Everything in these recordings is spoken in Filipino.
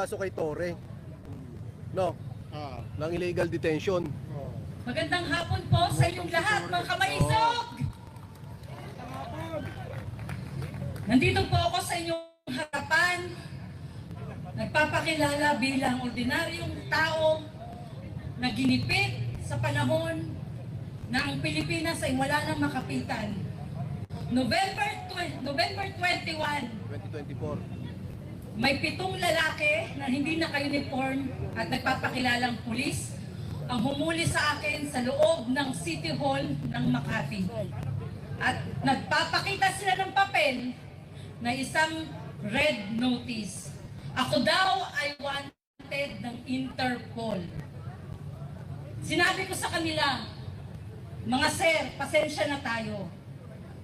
nagkaso kay Tore. No, Ah. ng illegal detention. Oh. Magandang hapon po sa inyong lahat, mga kamaisog! Nandito po ako sa inyong harapan. Nagpapakilala bilang ordinaryong tao na ginipit sa panahon na ang Pilipinas ay wala nang makapitan. November, tw- November 21, 2024. May pitong lalaki na hindi naka-uniform at nagpapakilalang pulis ang humuli sa akin sa loob ng City Hall ng Makati. At nagpapakita sila ng papel na isang red notice. Ako daw ay wanted ng Interpol. Sinabi ko sa kanila, mga sir, pasensya na tayo.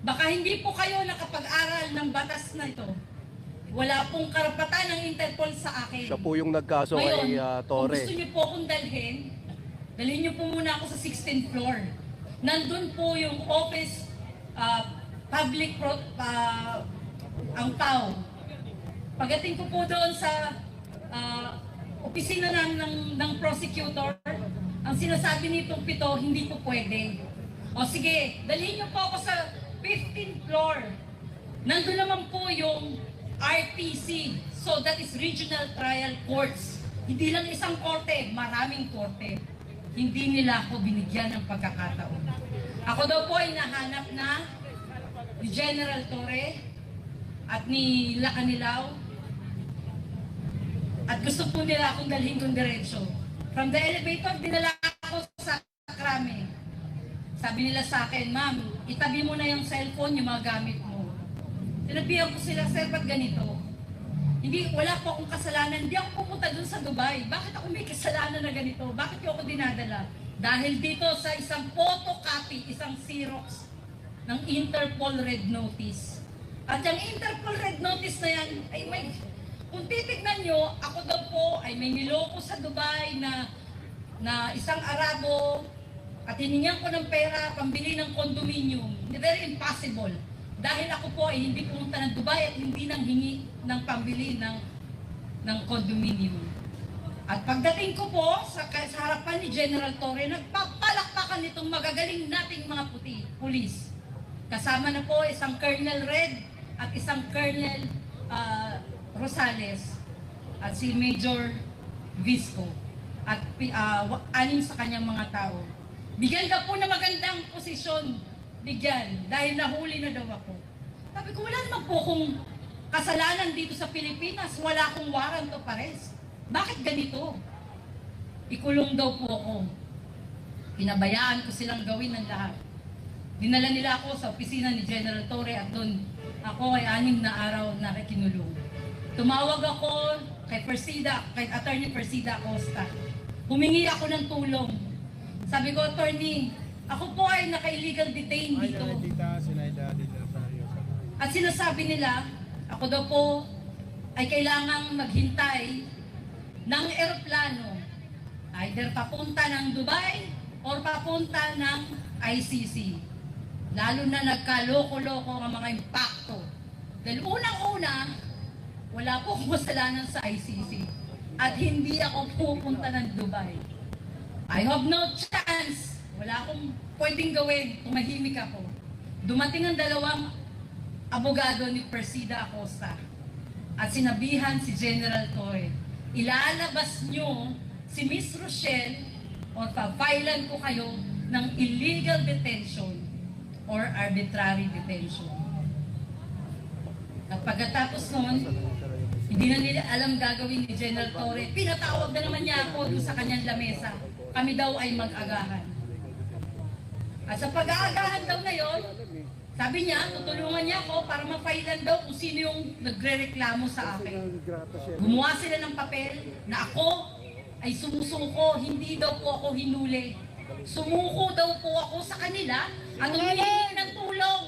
Baka hindi po kayo nakapag-aral ng batas na ito. Wala pong karapatan ng Interpol sa akin. Siya po yung nagkaso Ngayon, kay uh, kung Tore. gusto niyo po akong dalhin, dalhin niyo po muna ako sa 16th floor. Nandun po yung office, ah, public, pro, ah, ang tao. Pagdating ko po doon sa ah, opisina ng, ng, ng prosecutor, ang sinasabi nitong pito, hindi po pwede. O sige, dalhin niyo po ako sa 15th floor. Nandun naman po yung RTC. So that is Regional Trial Courts. Hindi lang isang korte, maraming korte. Hindi nila ako binigyan ng pagkakataon. Ako daw po ay nahanap na ni General Torre at ni Lacanilaw at gusto po nila akong dalhin kong diretsyo. From the elevator, dinala ako sa krame. Sabi nila sa akin, ma'am, itabi mo na yung cellphone, yung mga gamit. Sinabihan ko sila, sir, ba't ganito? Hindi, wala po akong kasalanan. Hindi ako pupunta dun sa Dubai. Bakit ako may kasalanan na ganito? Bakit yung ako dinadala? Dahil dito sa isang photocopy, isang Xerox ng Interpol Red Notice. At yung Interpol Red Notice na yan, ay may, kung titignan nyo, ako daw po ay may niloko sa Dubai na na isang Arabo at hiningan ko ng pera pambili ng condominium. Very impossible. Dahil ako po ay hindi pumunta ng Dubai at hindi nang hingi ng pambili ng ng condominium. At pagdating ko po sa, sa harapan ni General Torre, nagpapalakpakan nitong magagaling nating mga puti, pulis. Kasama na po isang Colonel Red at isang Colonel ah, Rosales at si Major Visco at wa- anim sa kanyang mga tao. Bigyan ka po na magandang posisyon, bigyan, dahil nahuli na daw ako. Sabi ko, wala naman po kung kasalanan dito sa Pilipinas, wala akong warrant of arrest. Bakit ganito? Ikulong daw po ako. Pinabayaan ko silang gawin ng lahat. Dinala nila ako sa opisina ni General Torre at doon ako ay anim na araw na kinulong. Tumawag ako kay Persida, kay Attorney Persida Acosta. Humingi ako ng tulong. Sabi ko, Attorney, ako po ay naka-illegal detain dito. At sinasabi nila, ako daw po ay kailangang maghintay ng eroplano. Either papunta ng Dubai or papunta ng ICC. Lalo na nagkaloko-loko ang mga impacto. Dahil unang-una, wala po akong kasalanan sa ICC. At hindi ako pupunta ng Dubai. I have no chance. Wala akong pwedeng gawin. Tumahimik ako. Dumating ang dalawang abogado ni Persida Acosta at sinabihan si General Toy, ilalabas nyo si Miss Rochelle o papailan ko kayo ng illegal detention or arbitrary detention. At pagkatapos noon, hindi na nila alam gagawin ni General Torre. Pinatawag na naman niya ako doon sa kanyang lamesa. Kami daw ay mag-agahan. At sa pag-aagahan daw na yon, sabi niya, tutulungan niya ako para mapailan daw kung sino yung nagre-reklamo sa akin. Gumawa sila ng papel na ako ay sumusuko, hindi daw po ako hinuli. Sumuko daw po ako sa kanila at humihingi ng tulong.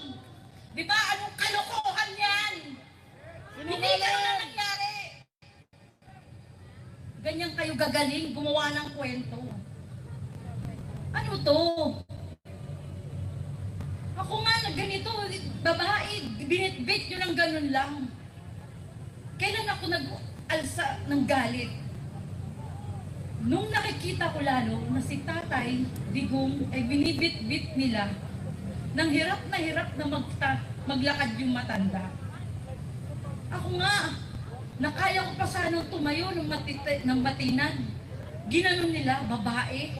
Di ba? Anong kalokohan yan? Hindi ganun ang nangyari. Ganyan kayo gagaling gumawa ng kwento. Ano to? Ako nga na ganito, babae, binitbit nyo ng ganun lang. Kailan ako nag alsa ng galit. Nung nakikita ko lalo na si tatay, digong, ay binibit-bit nila, nang hirap na hirap na magta, maglakad yung matanda. Ako nga, nakaya ko pa sanang tumayo ng, matita, ng matinan. Ginanon nila, babae.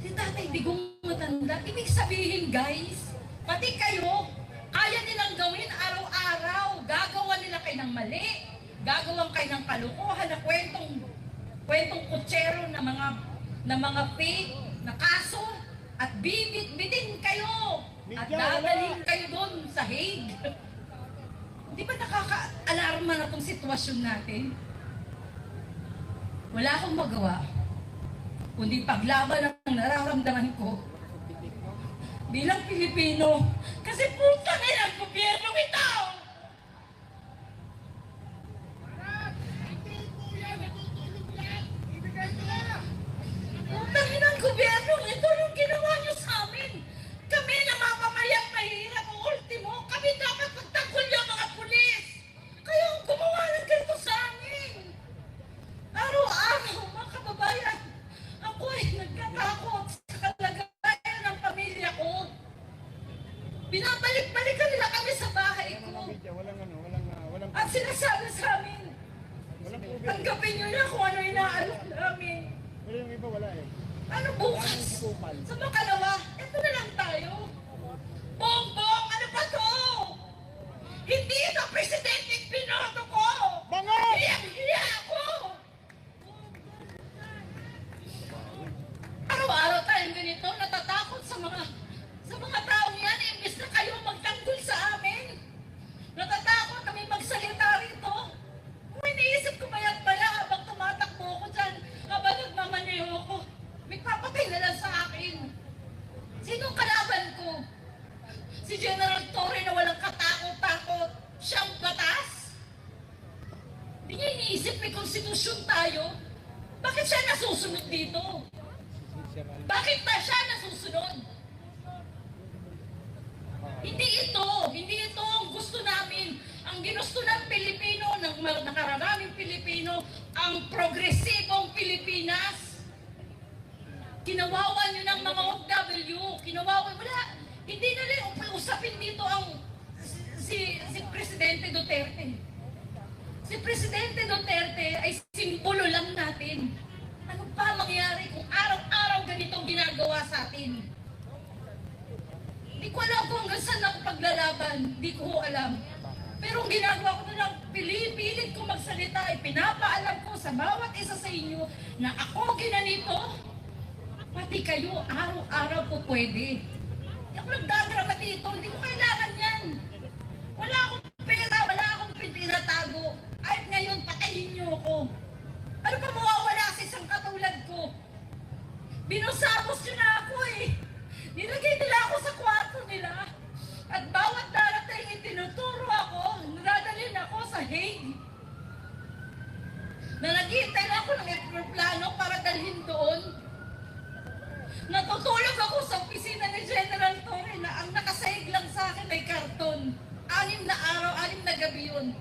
Si tatay digong matanda. Ibig sabihin guys, pati kayo, kaya nilang gawin araw-araw. Gagawa nila kayo ng mali. Gagawan kayo ng kalukuhan na kwentong kwentong kutsero na mga na mga fake na kaso at bibit-bitin kayo at dadalhin kayo doon sa Hague. Di ba nakaka-alarma na tong sitwasyon natin? Wala akong magawa. Kundi paglaban ang nararamdaman ko. Bilang Pilipino. Kasi Puta na ang gobyerno ito yung ginawa nyo sa amin. Kami na mamamayang mahirap o ultimo, kami dapat magtanggol yung mga pulis. Kaya ang gumawa ng ganito sa amin. Araw-araw, mga kababayan, ako ay nagkatakot sa kalagayan ng pamilya ko. Binabalik-balikan nila kami sa bahay ko. Media, walang ano, walang, ah, walang, At sinasabi sa amin, walang COVID. tanggapin nyo na kung ano inaalok namin. Pero yung iba wala eh. Ano bukas? Sa makalawa, ito na lang tayo. Bongbong, ano ba to? Hindi ito presidente pinoto ko! Bangon! Hiya-hiya ako! Araw-araw tayong ganito, natatakot sa mga sa mga taong yan, imbis na kayo magtanggol sa amin. Natatakot kami magsalita rito. Kung iniisip ko mayat maya habang tumatakbo ko dyan, habang nagmamaneho ko, may papatay na lang sa akin. Sinong kalaban ko? Si General Torre na walang katakot-takot. Siyang batas? Hindi niya iniisip konstitusyon tayo. Bakit siya nasusunod dito? Bakit ba siya nasusunod? Hindi ito, hindi ito ang gusto namin. Ang ginusto ng Pilipino, ng nakararaming Pilipino, ang progresibong Pilipinas. Kinawawa nyo ng mga OFW, kinawawa, wala, hindi na rin usapin dito ang si, si Presidente Duterte. Si Presidente Duterte ay simbolo lang natin. Ano pa mangyari kung araw-araw ganitong ginagawa sa atin? Hindi ko alam kung hanggang saan ako paglalaban. Hindi ko alam. Pero ang ginagawa ko na lang, pilipilit ko magsalita, ay pinapaalam ko sa bawat isa sa inyo na ako ginanito, pati kayo araw-araw po pwede. Hindi ako nagdadrama dito, hindi ko kailangan yan. Wala akong pera, wala akong pinatago. Kahit ngayon, patayin niyo ako. Ano pa mawawala sa isang katulad ko? Binusapos niyo na ako eh. Nilagay nila ako sa kwarto nila. At bawat darating itinuturo ako, nadadalhin ako sa Hague. Na naghihintay na ako ng aeroplano para dalhin doon. Natutulog ako sa opisina ni General Torre na ang nakasaig lang sa akin ay karton. Anim na araw, anim na gabi yun.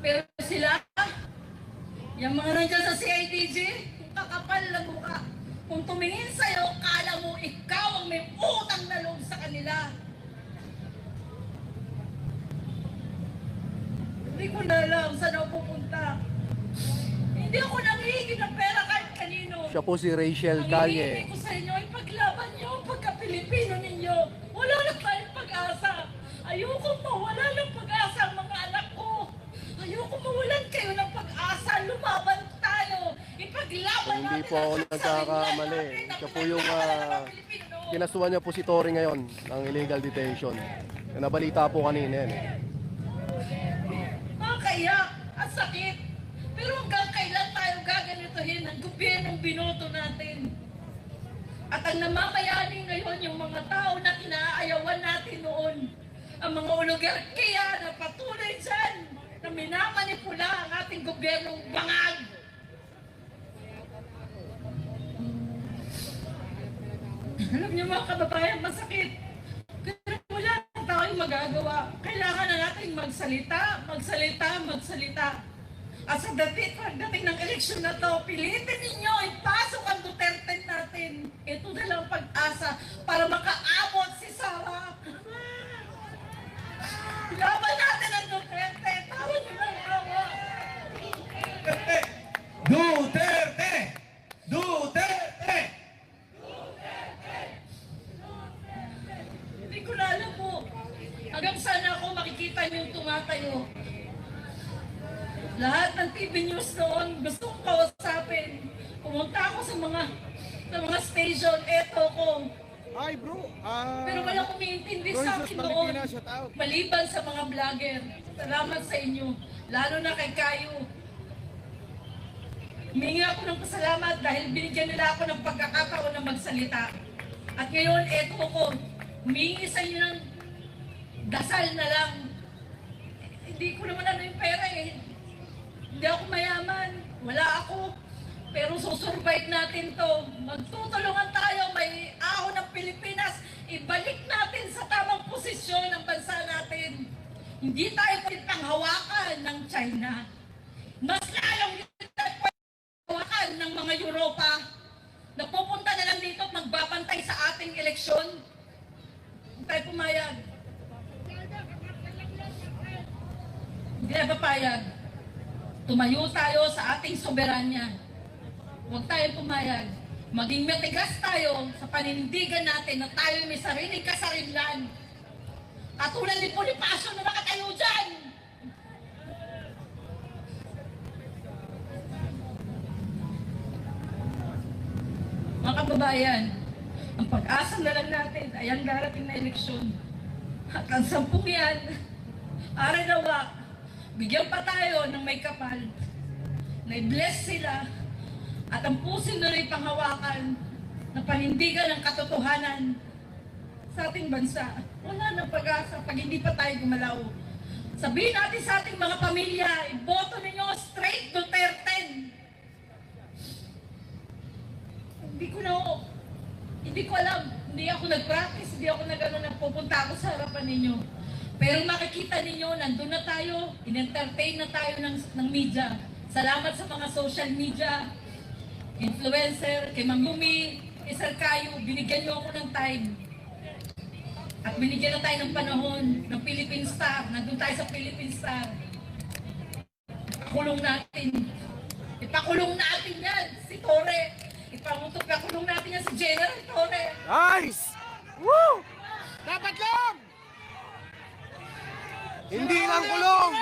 Pero sila, yung mga nandiyan sa CIDG, kakapal na mukha. Tumingin sa'yo, kala mo ikaw ang may utang na loob sa kanila. Hindi ko na alam saan ako pupunta. Hindi ako nangihingi ng pera kahit kanino. Siya po si Rachel Ang Calle. hinihingi ko sa inyo ay paglaban niyo ang pagka-Pilipino ninyo. Wala na tayong pag-asa. Ayoko mawala ng pag-asa ang mga anak ko. Ayoko mawalan kayo ng pag-asa. Lumaban. Ipaglaban Hindi po ako ang nagkakamali. ang Siya po yung, ng ah. Kinasuhan niya po si Tory ngayon ng illegal detention. Nabalita po kanina yan. eh. At sakit. Pero hanggang kailan tayo gaganituhin ang gobyernong binoto natin? At ang namamayani ngayon yung mga tao na kinaayawan natin noon. Ang mga oligarkiya na patuloy dyan na minamanipula ang ating gobyernong bangag. Alam niyo mga kababayan, masakit. Pero wala tayong magagawa. Kailangan na natin magsalita, magsalita, magsalita. At sa dating, pagdating ng eleksyon na to, pilitin ninyo, ipasok ang Duterte natin. Ito na lang pag-asa para makaabot si Sara. Laban natin ang Duterte. Tawag nyo ng awa. Duterte! Duterte! Hindi ko na alam po. Hanggang sana ako makikita niyo yung tumatayo. Lahat ng TV news noon, gusto kong kausapin. Pumunta ako sa mga sa mga station, eto ko. Hi bro. Ah, Pero walang umiintindi Roy sa akin noon. Maliban sa mga vlogger. Salamat sa inyo. Lalo na kay Kayo. Humingi ako ng pasalamat dahil binigyan nila ako ng pagkakataon na magsalita. At ngayon, eto ko. Humingi sa inyo ng dasal na lang. Hindi ko naman ano yung pera eh. Hindi ako mayaman. Wala ako. Pero susurvive natin to. Magtutulungan tayo. May ahon ng Pilipinas. Ibalik natin sa tamang posisyon ang bansa natin. Hindi tayo pwedeng hawakan ng China. Mas lalong hindi tayo pwedeng hawakan ng mga Europa na pupunta na lang dito at magbabantay sa ating eleksyon. Hindi tayo pumayag. Hindi tayo papayag. Tumayo tayo sa ating soberanya. Huwag tayo pumayag. Maging matigas tayo sa paninindigan natin na tayo may sariling kasarinlan. Katulad ni Bonifacio na nakatayo dyan. Mga kababayan, ang pag-asa na lang natin ay ang darating na eleksyon. At ang sampung yan, ari nawa, bigyan pa tayo ng may kapal. Na bless sila at ang na rin panghawakan na panindigan ng katotohanan sa ating bansa. Wala nang pag-asa pag hindi pa tayo gumalaw. Sabihin natin sa ating mga pamilya, iboto ninyo straight Duterte. Hindi ko na, hindi ko alam. Hindi ako nag-practice, hindi ako nag-ano, nagpupunta ako sa harapan ninyo. Pero makikita ninyo, nandun na tayo, in-entertain na tayo ng, ng media. Salamat sa mga social media, influencer, kay Ma'am Yumi, Sir Kayo, binigyan niyo ako ng time. At binigyan na tayo ng panahon ng Philippine Star. Nandun tayo sa Philippine Star. Ipakulong natin. Ipakulong natin yan, si Tore. Ipamutok ipakulong natin yan si General Tore. Nice! Woo! Dapat lang! Hindi lang kulong!